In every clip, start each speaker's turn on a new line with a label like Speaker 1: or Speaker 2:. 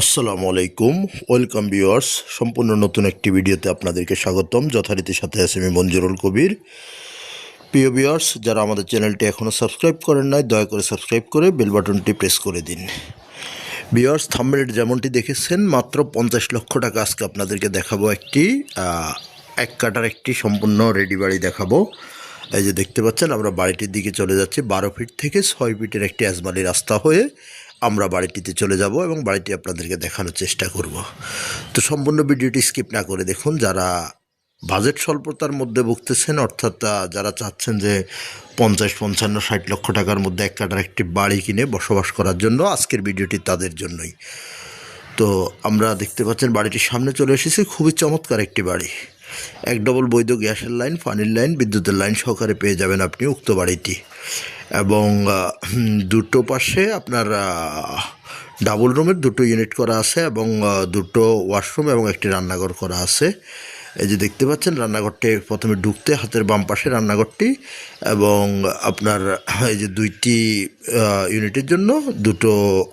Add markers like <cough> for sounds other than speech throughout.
Speaker 1: আসসালামু আলাইকুম। Welcome viewers সম্পূর্ণ নতুন একটি ভিডিওতে আপনাদেরকে স্বাগতম। যথারীতির সাথে আছে আমি মঞ্জুরুল কবির। প্রিয় ভিউয়ার্স যারা আমাদের চ্যানেলটি এখনও সাবস্ক্রাইব করেন নাই, দয়া করে সাবস্ক্রাইব করে বেল বাটনটি প্রেস করে দিন। ভিউয়ার্স থাম্বেলের যেমনটি দেখেছেন, মাত্র পঞ্চাশ লক্ষ টাকা আজকে আপনাদেরকে দেখাবো একটি এক কাটার একটি সম্পূর্ণ রেডি বাড়ি দেখাবো। এই যে দেখতে পাচ্ছেন, আমরা বাড়িটির দিকে চলে যাচ্ছি, বারো ফিট থেকে ছয় ফিটের একটি আজমালি রাস্তা হয়ে। আমরা বাড়িটিতে চলে যাব এবং বাড়িটি আপনাদেরকে দেখানোর চেষ্টা করব। তো সম্পূর্ণ ভিডিওটি স্কিপ না করে দেখুন, যারা বাজেট স্বল্পতার মধ্যে ভুগতেছেন, অর্থাৎ যারা চাচ্ছেন যে পঞ্চাশ, পঞ্চান্ন, ষাট লক্ষ টাকার মধ্যে এক কাটার একটি বাড়ি কিনে বসবাস করার জন্য আজকের ভিডিওটি তাদের জন্যই। তো আমরা দেখতে পাচ্ছেন বাড়িটির সামনে চলে এসেছি, খুবই চমৎকার একটি বাড়ি। এক ডবল বৈধ গ্যাসের লাইন, পানির লাইন, বিদ্যুতের লাইন সহকারে পেয়ে যাবেন আপনি উক্ত বাড়িটি। এবং দুটো পাশে আপনার ডাবল রুমের দুটো ইউনিট করা আছে এবং দুটো ওয়াশরুম এবং একটি রান্নাঘর করা আছে। এই যে দেখতে পাচ্ছেন, রান্নাঘরটি প্রথমে ঢুকতে হাতের বাম পাশে রান্নাঘরটি এবং আপনার, এই যে দুইটি ইউনিটের জন্য দুটো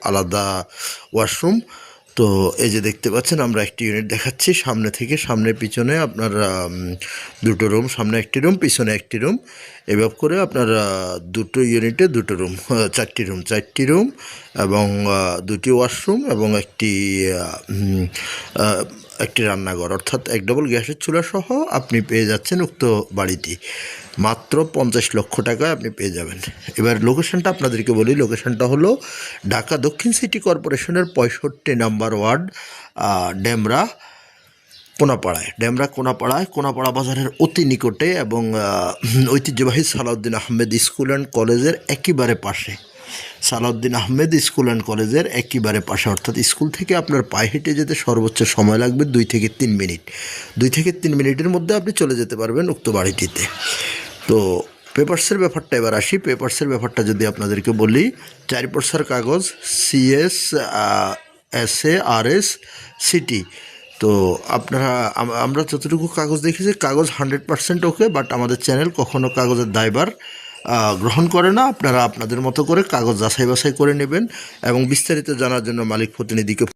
Speaker 1: আলাদা ওয়াশরুম তো এই যে দেখতে পাচ্ছেন, আমরা একটি ইউনিট দেখাচ্ছি। সামনে থেকে সামনে পিছনে আপনার দুটো রুম সামনে একটি রুম পিছনে একটি রুম এভাবে করে আপনার দুটো ইউনিটে দুটো রুম <laughs> চারটি রুম চারটি রুম এবং দুটি ওয়াশরুম এবং একটি একটি রান্নাঘর। অর্থাৎ এক ডবল গ্যাসের চুলা সহ আপনি পেয়ে যাচ্ছেন উক্ত বাড়িটি। মাত্র পঞ্চাশ লক্ষ টাকায় আপনি পেয়ে যাবেন। এবার লোকেশনটা আপনাদেরকে বলি। লোকেশনটা হলো ঢাকা দক্ষিণ সিটি কর্পোরেশনের পঁয়ষট্টি নাম্বার ওয়ার্ড ডেমরা, কোনাপাড়ায়। ডেমরা, কোনাপাড়ায়। কোনাপাড়া বাজারের অতি নিকটে এবং ঐতিহ্যবাহী সালাউদ্দিন আহমেদ স্কুল অ্যান্ড কলেজের একেবারে পাশে। সালাউদ্দিন আহমেদ স্কুল অ্যান্ড কলেজের একেবারে পাশে। অর্থাৎ স্কুল থেকে আপনার পায়ে হেঁটে যেতে সর্বোচ্চ সময় লাগবে দুই থেকে তিন মিনিট। দুই থেকে তিন মিনিটের মধ্যে আপনি চলে যেতে পারবেন উক্ত বাড়িটিতে। তো পেপারসের ব্যাপারটা এবার আসি। পেপারসের ব্যাপারটা যদি আপনাদেরকে বলি চারি পর্সার কাগজ CS S A R S city তো আপনারা আমরা যতটুকু কাগজ দেখেছি, কাগজ হান্ড্রেড পার্সেন্ট ওকে বাট আমাদের চ্যানেল কখনো কাগজের দায়বার গ্রহণ করে না। আপনারা আপনাদের মতো করে কাগজ যাচাই বাছাই করে নেবেন এবং বিস্তারিত জানার জন্য মালিক প্রতিনিধিকে